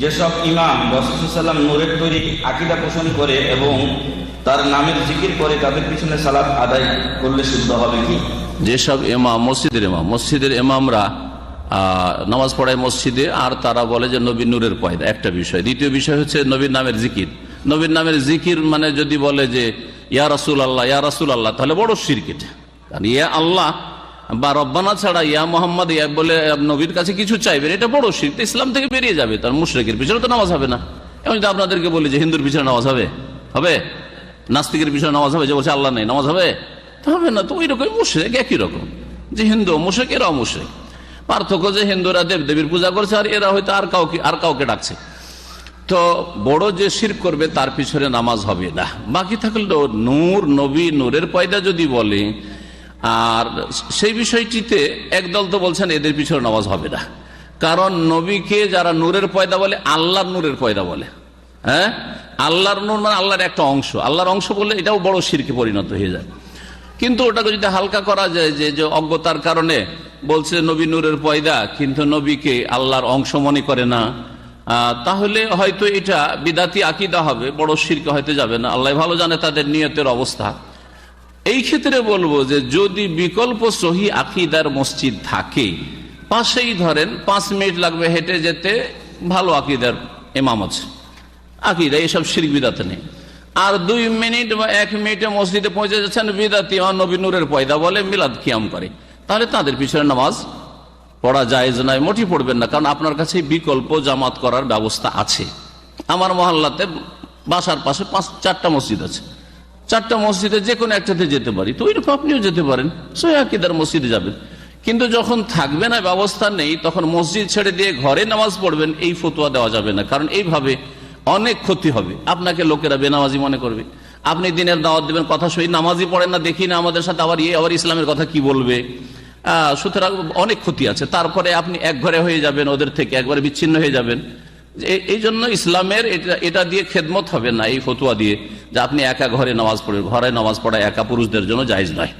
যেসব ইমাম রসুলাম নূরের তৈরি আকিদা পোষণ করে এবং তার নামের জিকির করে, তাদের পিছনে সালাত আদায় করলে শুদ্ধ হবে কি? যেসব এমাম মসজিদের এমাম মসজিদের এমামরা নামাজ পড়ায় মসজিদে, আর তারা বলে যে নবীন নূরের পয়দা। একটা বিষয়। দ্বিতীয় বিষয় হচ্ছে নবীর নামের জিকির। নবীর নামের জিকির মানে যদি বলে যে, ইয়া রাসুল আল্লাহ ইয়া রাসুল আল্লাহ তাহলে বড় সিরকিট কারণ ইয়া আল্লাহ বা রব্বানা ছাড়া ইয়া মোহাম্মদ, ইয়া বলে নবীর কাছে কিছু চাইবেন, এটা বড় শির ইসলাম থেকে বেরিয়ে যাবে, তার মুশরেকের পিছনে তো নামাজ হবে না। এবং যদি আপনাদেরকে বলি যে হিন্দুর পিছনে নামাজ হবে হবে? নাস্তিকের পিছনে নামাজ হবে, যে বলছে আল্লাহ নেই, নামাজ হবে? হবে না, তো ওই রকম মুশরেক একই রকম, যে হিন্দু মুশরেক এরা মুশরেক। পার্থক্য যে হিন্দুরা দেব দেবীর পূজা করছে, আর এরা হয়তো আর কাউকে আর কাউকে ডাকছে। তো বড় যে শির করবে, তার পিছনে নামাজ হবে না। বাকি থাকলে নূর, নবী, নূরের পয়দা যদি বলে আর সেই বিষয়টিতে একদল তো বলছেন, এদের পিছনে নামাজ হবে না। কারণ নবীকে যারা নূরের পয়দা বলে, আল্লাহর নূরের পয়দা বলে। হ্যাঁ? আল্লাহর নূর মানে আল্লাহর একটা অংশ। আল্লাহর অংশ বললে এটাও বড় শিরকে পরিণত হয়ে যায়। কিন্তু ওটাকে যদি হালকা করা যায়, যে যে অজ্ঞতার কারণে বলছে নবী নূরের পয়দা, কিন্তু নবীকে আল্লাহর অংশ মনে করে না তাহলে হয়তো এটা বিদাতি আকিদা হবে, বড় শিরকে হয়তো যাবে না। আল্লাহ ভালো জানে তাদের নিয়তের অবস্থা। এই ক্ষেত্রে বলব যে যদি বিকল্প সহি আকিদার মসজিদ থাকে, পাশেই ধরেন পাঁচ মিনিট লাগবে হেঁটে যেতে, ভালো আকিদার এমাম আছে। আকিদা এসব শির বিদাতে নেই। আর দুই মিনিট বা এক মিনিটে মসজিদে পৌঁছে যাচ্ছেন বিদাতি নবী নূরের পয়দা বলে মিলাদ কিয়াম করে। তাহলে তাদের পিছনে নামাজ পড়া জায়েজ নয় মোটি পড়বেন না, কারণ আপনার কাছে বিকল্প জামাত করার ব্যবস্থা আছে। আমার মহল্লাতে বাসার পাশে পাঁচ, চারটা মসজিদ আছে। চারটা মসজিদে যে কোনো একটাতে যেতে পারি। তো ওইরকম আপনিও যেতে পারেন। সোয়াকিদার মসজিদে যাবেন। কিন্তু যখন থাকবে না, ব্যবস্থা নেই, তখন মসজিদ ছেড়ে দিয়ে ঘরে নামাজ পড়বেন, এই ফতুয়া দেওয়া যাবে না। কারণ এইভাবে অনেক ক্ষতি হবে। আপনাকে লোকেরা বেনামাজি মনে করবে। আপনি দিনের দাওয়াত দেবেন, কথা সই নামাজি পড়েন না, দেখি না আমাদের সাথে আবার ইয়ে আবার ইসলামের কথা কি বলবে। সুতরাং অনেক ক্ষতি আছে। তারপরে আপনি এক ঘরে হয়ে যাবেন, ওদের থেকে একবারে বিচ্ছিন্ন হয়ে যাবেন। এই জন্য ইসলামের এটা এটা দিয়ে খেদমত হবে না এই ফতুয়া দিয়ে। যে আপনি একা ঘরে নামাজ পড়বেন ঘরে নামাজ পড়া একা পুরুষদের জন্য জায়জ নয়।